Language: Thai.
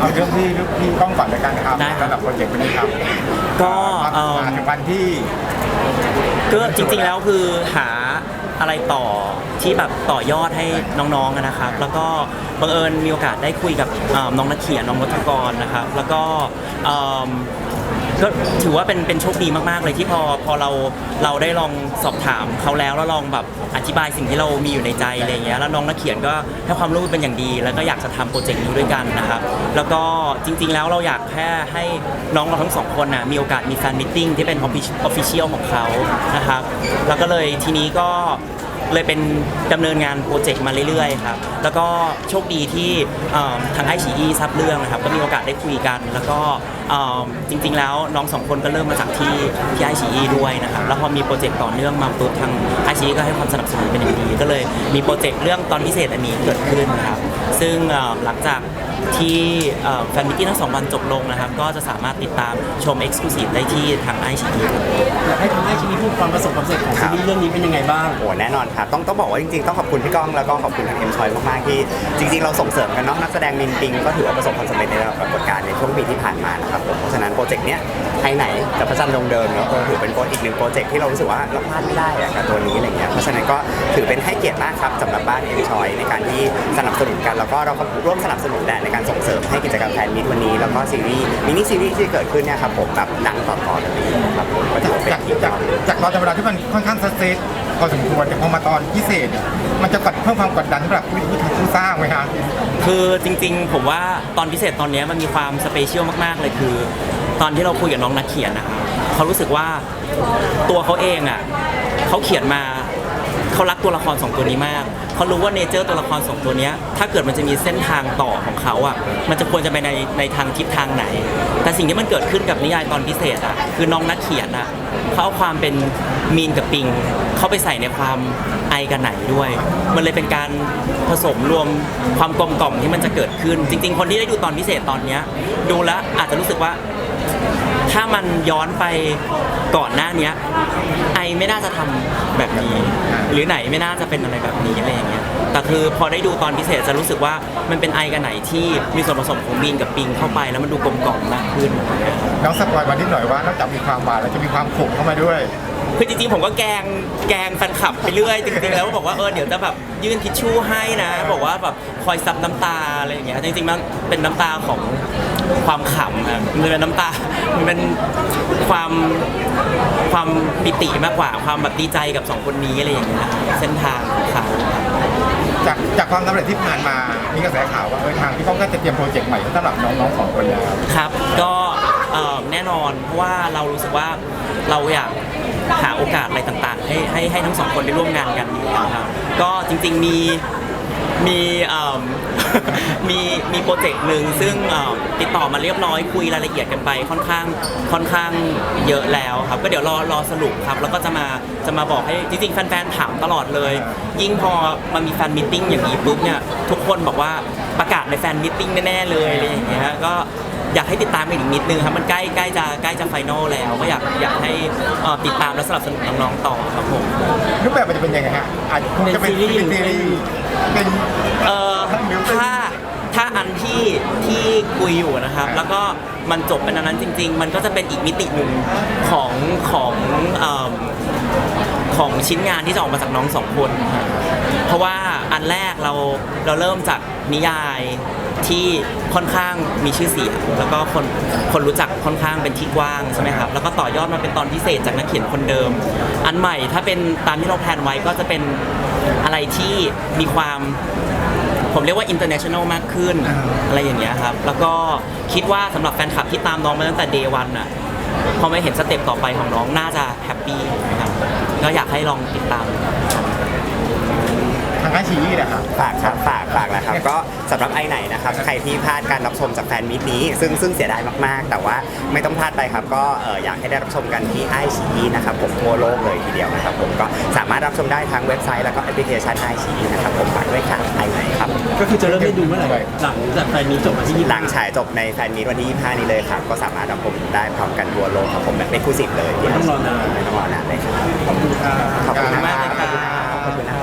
เอาเรื่องที่พี่ก้องก่อนเลยกันนะครับได้ครับ สำหรับโปรเจกต์นี้ครับก็มาเอิ่มมาถึงวันที่ ก็จริงๆแล้วคือหาอะไรต่อที่แบบต่อยอดให้น้องๆอะนะครับ แล้วก็บังเอิญมีโอกาสได้คุยกับเอ่อน้องนักเขียนน้องรัฐกรนะครับ แล้วก็เอิ่ม ก็ถือว่าเป็นเป็นโชคดีมากๆเลยที่พอพอเราเราได้ลองสอบถามเขาแล้วแล้วลองแบบอธิบายสิ่งที่เรามีอยู่ในใจอะไรอย่างเงี้ยแล้วน้องนักเขียนก็ให้ความรู้เป็นอย่างดี แล้วก็อยากจะทำโปรเจกต์นี้ด้วยกันนะครับแล้วก็จริง ๆ แล้วเราอยากแค่ให้น้องเราทั้งสองคนน่ะมีโอกาสมีแฟนมิทติ้งที่เป็นออฟฟิเชียลของเขานะครับแล้วก็เลยทีนี้ก็ เลยเป็นดำเนินงานโปรเจกต์มาเรื่อยๆครับแล้วก็โชคดีที่เอิ่มทางไอชีอีทราบเรื่องนะครับก็มีโอกาสได้คุยกัน แล้วก็เอิ่มจริงๆแล้วน้องสองคนก็เริ่มมาจากที่ที่ไอชีอีด้วยนะครับแล้วพอมีโปรเจกต์ต่อเนื่องมาปุ๊บทางไอชีอีก็ให้ความสนับสนุนเป็นอย่างดีก็เลยมีโปรเจกต์เรื่องตอนพิเศษอันนี้เกิดขึ้นนะครับซึ่งเอิ่มหลังจาก ที่เอ่อแฟนมิตติ้งทั้งสองวันจบลงนะครับ ก็จะสามารถติดตามชม Exclusive ได้ที่ทางไอชีอีอยากให้ทางไอชีวิตพูดความประสบความสำเร็จของซีรีส์เรื่องนี้เป็นยังไงบ้างโอ้แน่นอนครับต้องต้องบอกว่าจริงๆ ต้องขอบคุณพี่ก้องแล้วก็ขอบคุณทางเอ็มชอยมากๆที่จริงๆ เราส่งเสริมกันเนาะนักแสดงมินปิงก็ถือว่าประสบความสำเร็จในระดับปรากฏการณ์ในช่วงปีที่ผ่านมานะครับผมเพราะฉะนั้นโปรเจกต์เนี้ยไทยไหนกับพระจันทร์ดวงเดิมเนาะก็ถือเป็นโปรอีกหนึ่งโปรเจกต์ที่เรารู้สึกว่าเราพลาดไม่ได้อะกับตัวนี้อะไรเงี้ยเพราะฉะนั้นก็ถือเป็นให้เกียรติมากครับสำหรับบ้านเอ็มชอยในการที่สนับสนุนกันแล้วก็เราก็ร่วมสนับสนุนแดนในการส่งเสริมให้กิจกรรมแฟนมิตรวันนี้ แล้วก็ซีรีส์มินิซีรีส์ที่เกิดขึ้นเนี่ยครับผมแบบดังต่อๆกันไปครับผมก็ถือว่าเป็นจากทีมจากจากตอนธรรมดาที่มันค่อนข้างสเตทพอสมควรแต่พอมาตอนพิเศษเนี่ยมันจะกดเพิ่มความกดดันสำหรับผู้ผู้สร้างไหมฮะคือจริงๆ ผมว่าตอนพิเศษตอนนี้มันมีความสเปเชียลมากๆเลยคือ ตอนที่เราคุยกับน้องนักเขียนนะครับเขารู้สึกว่าตัวเขาเองอะเขาเขียนมา เขารักตัวละครสองตัวนี้มากเขารู้ว่าเนเจอร์ตัวละครสองตัวเนี้ยถ้าเกิดมันจะมีเส้นทางต่อของเขาอะมันจะควรจะไปในในทางทิศทางไหน แต่สิ่งที่มันเกิดขึ้นกับนิยายตอนพิเศษอะคือน้องนักเขียนอะเขาเอาความเป็นมีนกับปิงเข้าไปใส่ในความไอกับไหนด้วย มันเลยเป็นการผสมรวมความกลมกล่อมที่มันจะเกิดขึ้น จริง ๆ คนที่ได้ดูตอนพิเศษตอนเนี้ยดูแล้วอาจจะรู้สึกว่า ถ้ามันย้อนไปก่อนหน้าเนี้ยไอไม่น่าจะทำแบบนี้ หรือไหนไม่น่าจะเป็นอะไรแบบนี้อะไรอย่างเงี้ยแต่คือพอได้ดูตอนพิเศษจะรู้สึกว่ามันเป็นไอกันไหนที่มีส่วนผสมของบีนกับปิงเข้าไปแล้วมันดูกลมกล่อมมากขึ้นอะไรเงี้ยน้องสปอยวันนิดหน่อยว่านอกจากมีความหวานแล้วจะมีความขมเข้ามาด้วย คือจริงๆผมก็แกล้งแกล้งแฟนคลับไปเรื่อยจริงๆแล้วบอกว่าเออเดี๋ยวจะแบบยื่นทิชชู่ให้นะ บอกว่าแบบคอยซับน้ำตาอะไรอย่างเงี้ยจริงๆมันเป็นน้ำตาของความขำอะมันเป็นน้ำตา มันเป็นความความปิติมากกว่าความแบบดีใจกับสองคนนี้อะไรอย่างเงี้ยเส้นทางของเขาจากจากความสำเร็จที่ผ่านมา มีกระแสข่าวว่าเออทางพี่ก้องก็จะเตรียมโปรเจกต์ใหม่สำหรับน้องๆสองคนแล้ว ครับ ก็เอ่อแน่นอนเพราะว่าเรารู้สึกว่าเราอยาก หาโอกาสอะไรต่างๆ ให้ให้ให้ทั้งสองคนได้ร่วมงานกันอยู่แล้วครับก็จริงๆมีมีเอิ่ม มีมีโปรเจกต์หนึ่งซึ่งเอ่อติดต่อมาเรียบร้อยคุยรายละเอียดกันไปค่อนข้างค่อนข้างเยอะแล้วครับ ก็เดี๋ยวรอรอสรุปครับ แล้วก็จะมาจะมาบอกให้จริงๆ แฟนๆ ถามตลอดเลย ยิ่งพอมามีแฟนมิทติ้งอย่างนี้ปุ๊บเนี่ยทุกคนบอกว่าประกาศในแฟนมิทติ้งแน่ๆเลยอะไรอย่างเงี้ยก็ อยากให้ติดตามกันอีกนิดนึงครับมันใกล้ใกล้จะใกล้จะไฟนอลแล้วก็อยากอยากให้เอ่อติดตามและสนับสนุนน้องๆต่อครับผม รูปแบบมันจะเป็นยังไงฮะอาจคงจะเป็นเป็นซีรีส์ เป็นซีรีส์เป็น เอ่อถ้าถ้าอันที่ที่คุยอยู่นะครับ แล้วก็มันจบเป็นอันนั้นจริง ๆ มันก็จะเป็นอีกมิติหนึ่งของของเอิ่ม ของชิ้นงานที่จะออกมาจากน้องสองคนครับเพราะว่าอันแรกเราเราเริ่มจากนิยายที่ค่อนข้างมีชื่อเสียงแล้วก็คนคนรู้จักค่อนข้างเป็นที่กว้างใช่ไหมครับแล้วก็ต่อยอดมาเป็นตอนพิเศษจากนักเขียนคนเดิม อันใหม่ถ้าเป็นตามที่เราแพลนไว้ก็จะเป็นอะไรที่มีความผมเรียกว่า international มากขึ้น อะไรอย่างเงี้ยครับ แล้วก็คิดว่าสำหรับแฟนคลับที่ตามน้องมาตั้งแต่ day one อะพอไม่เห็นสเต็ปต่อไปของน้องน่าจะแฮปปี้นะครับ ก็อยากให้ลองติดตาม ทางไอชีนี่แหละครับ ฝากครับฝากฝากนะครับ ก็สำหรับไอไหนนะครับ ใครที่พลาดการรับชมจากแฟนมิตนี้ ซึ่งซึ่งเสียดายมากๆ แต่ว่าไม่ต้องพลาดไปครับ ก็เอ่ออยากให้ได้รับชมกันที่ไอชีนะครับผมทั่วโลกเลยทีเดียวนะครับผมก็สามารถรับชมได้ทั้งเว็บไซต์แล้วก็แอปพลิเคชันไอชีนะครับผมฝากด้วยค่ะไอไหนครับ ก็คือจะเริ่มได้ดูเมื่อไหร่หลังจากแฟนมีตจบมาที่ยี่หลังฉายจบในแฟนมิตวันที่ 25 นี้เลยครับ ก็สามารถรับชมได้พร้อมกันทั่วโลกครับผมแบบไม่คู่สิบเลยไม่ต้องรอนานไม่ต้องรอนานเลยครับขอบคุณครับขอบคุณมากมากเลย